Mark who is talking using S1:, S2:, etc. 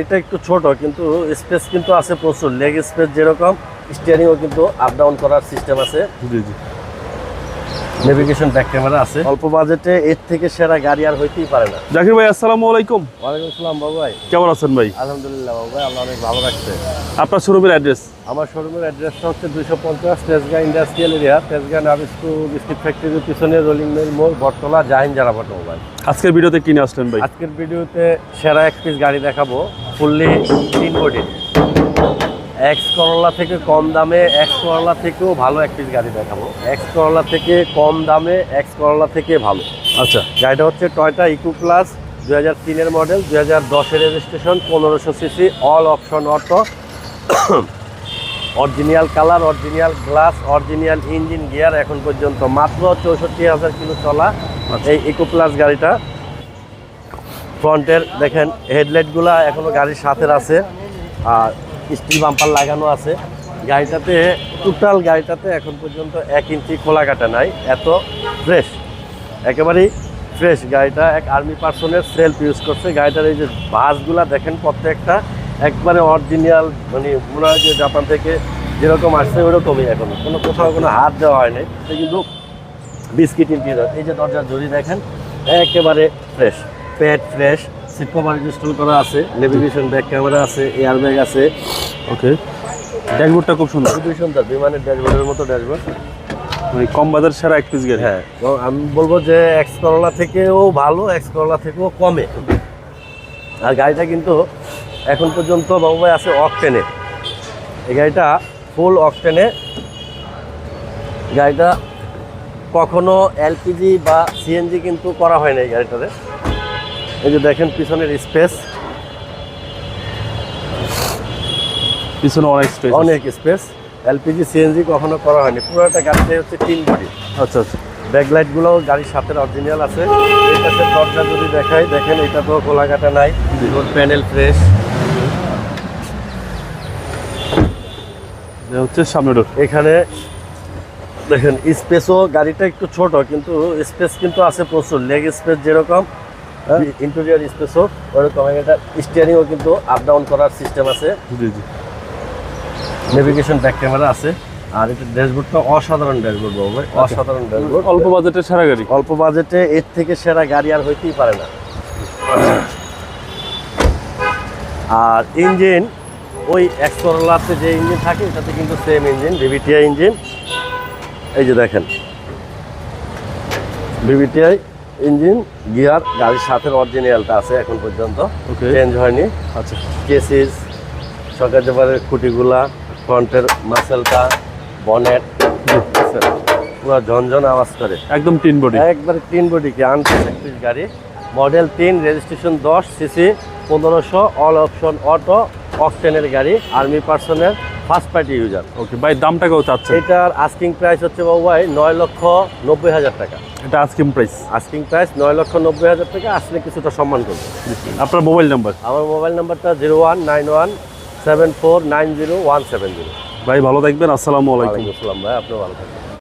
S1: এটা একটু ছোট কিন্তু স্পেস কিন্তু আছে প্রচুর। লেগ স্পেস যেরকম স্টিয়ারিংও কিন্তু আপ ডাউন করার সিস্টেম আছে।
S2: জি জি।
S1: নেভিগেশন ব্যাক ক্যামেরা আছে। অল্প বাজেটে এর থেকে সেরা গাড়ি আর হইতেই পারে না।
S2: জাকির ভাই আসসালামু আলাইকুম।
S1: ওয়ালাইকুম আসসালাম বাবু ভাই।
S2: কেমন আছেন ভাই?
S1: আলহামদুলিল্লাহ বাবু ভাই আল্লাহ অনেক ভালো রাখছে।
S2: আপনার শোরুমের অ্যাড্রেস
S1: আমার শোরুমের অ্যাড্রেসটা হচ্ছে দুইশো পঞ্চাশ Tejgaon industrial area Tejgaon Nabisco biscuit ফ্যাক্টরির পিছনে রোলিং মিল মোড় বটতলা জাহিন জারাপাট মোবাইল
S2: আজকের ভিডিওতে কিনে আসলেন ভাই?
S1: আজকের ভিডিওতে সেরা এক পিস গাড়ি দেখাবো। ফুললি তিন বডি এক্স করলা থেকে কম দামে এক্স করলা থেকেও ভালো এক পিস গাড়ি দেখাবো। এক্স করলা থেকে কম দামে এক্স করলা থেকে ভালো।
S2: আচ্ছা।
S1: গাড়িটা হচ্ছে টয়টা ইকো প্লাস দু হাজার তিনের মডেল দু হাজার দশের রেজিস্ট্রেশন পনেরোশো CC all option auto original colour original glass original engine gear এখন পর্যন্ত মাত্র চৌষট্টি হাজার কিলো চলা এই ইকো প্লাস গাড়িটা। ফ্রন্টের দেখেন হেডলাইটগুলা এখনও গাড়ির সাথে আছে আর স্টিল বাম্পার লাগানো আছে। গাড়িটাতে, টোটাল গাড়িটাতে এখন পর্যন্ত এক ইঞ্চি খোলা কাটা নাই, এত ফ্রেশ একেবারেই ফ্রেশ গাড়িটা, এক আর্মি পার্সনের সেলফ ইউজ করছে। গাড়িটার এই যে বাসগুলা দেখেন প্রত্যেকটা, একবারে অরিজিনাল মানে মনে হয় যে জাপান থেকে যেরকম আসছে ওরকমই এখন। কোনো কোথাও কোনো হাত দেওয়া হয়নি কিন্তু বিস্কিট ইন্টিরিয়র এই যে দরজার জড়ি দেখেন, একেবারে ফ্রেশ পেট ফ্রেশ সিট কভার ইনস্টল করা আছে নেভিগেশন ব্যাক ক্যামেরা আছে এয়ার ব্যাগ আছে।
S2: ওকে ড্যাশবোর্ডটা খুব সুন্দর।
S1: খুবই সুন্দর বিমানের ড্যাশবোর্ডের মতো ড্যাশবোর্ড
S2: মানে কম বাজার সেরা এক পিস গাড়ি।
S1: হ্যাঁ আমি বলব যে এক্স করলা থেকেও ভালো এক্স করলা থেকেও কমে। আর গাড়িটা কিন্তু এখন পর্যন্ত বাবু ভাই আছে অকটেনে এই গাড়িটা ফুল অকটেনে গাড়িটা কখনো এলপিজি বা সিএনজি কিন্তু করা হয় না এই গাড়িটাতে। এই যে দেখেন পিছনের স্পেস
S2: পিছনে অনেক স্পেস
S1: অনেক স্পেস এলপিজি সিএনজি কখনো করা হয়নি। পুরোটা গাড়িটাই হচ্ছে তিন বডি
S2: আচ্ছা আচ্ছা।
S1: ব্যাকলাইটগুলোও গাড়ির সাথে অরিজিনাল আছে। এই কাছে দরজা যদি দেখাই দেখেন এটা তো খোলাঘাটা নাই। প্যানেল ফ্রেশ
S2: হচ্ছে সামনে ডোর
S1: এখানে দেখেন স্পেসও গাড়িটা একটু ছোট কিন্তু স্পেস কিন্তু আছে প্রচুর। লেগ স্পেস যেরকম ইন্টেরিয়ার স্পেসও ওরকম এটা স্টিয়ারিংও কিন্তু আপ ডাউন করার সিস্টেম আছে।
S2: জি জি।
S1: নেভিগেশন ব্যাক ক্যামেরা আছে। আর এটা ড্যাশবোর্ডটা অসাধারণ ড্যাশবোর্ড বাবু ভাই অসাধারণ ড্যাশবোর্ড।
S2: অল্প বাজেটে সেরা গাড়ি।
S1: অল্প বাজেটে এর থেকে সেরা গাড়ি আর হইতেই পারে না। আর ইঞ্জিন ওই এক্সকরলাতে যে ইঞ্জিন থাকে এটাতে কিন্তু সেম ইঞ্জিন ভিভিটিআই ইঞ্জিন এই যে দেখেন। ভিভিটিআই ইঞ্জিন গিয়ার গাড়ির সাথে অরিজিনালটা আছে এখন পর্যন্ত। চেঞ্জ হয়নি।
S2: আচ্ছা।
S1: কেসিস সরকার জেবারের খুঁটিগুলা ফ্রন্টের মাসেলটা বনেট পুরো ঝনঝন আওয়াজ করে।
S2: একদম তিন বডি।
S1: একবারে তিন বডিকে আনপ্রেসেক্টিভ গাড়ি। মডেল তিন রেজিস্ট্রেশন দশ সিসি পনেরোশো অল অপশন অটো অকটেনের গাড়ি আর্মি পার্সনের ফার্স্ট পার্টি ইউজার।
S2: ওকে ভাই দামটা কেউ চাচ্ছে
S1: এটার আস্কিং প্রাইস হচ্ছে বাবু ভাই নয় লক্ষ নব্বই হাজার টাকা।
S2: এটা আস্কিং প্রাইস
S1: আস্কিং প্রাইস নয় লক্ষ নব্বই হাজার টাকা আসলে কিছুটা সম্মান করবে।
S2: আপনার মোবাইল নাম্বার
S1: আমার মোবাইল নাম্বারটা zero one nine one seven four nine zero one seven zero.
S2: ভাই ভালো থাকবেন আসসালামু আলাইকুম।
S1: আসসালাম ভাই আপনি ভালো থাকবেন।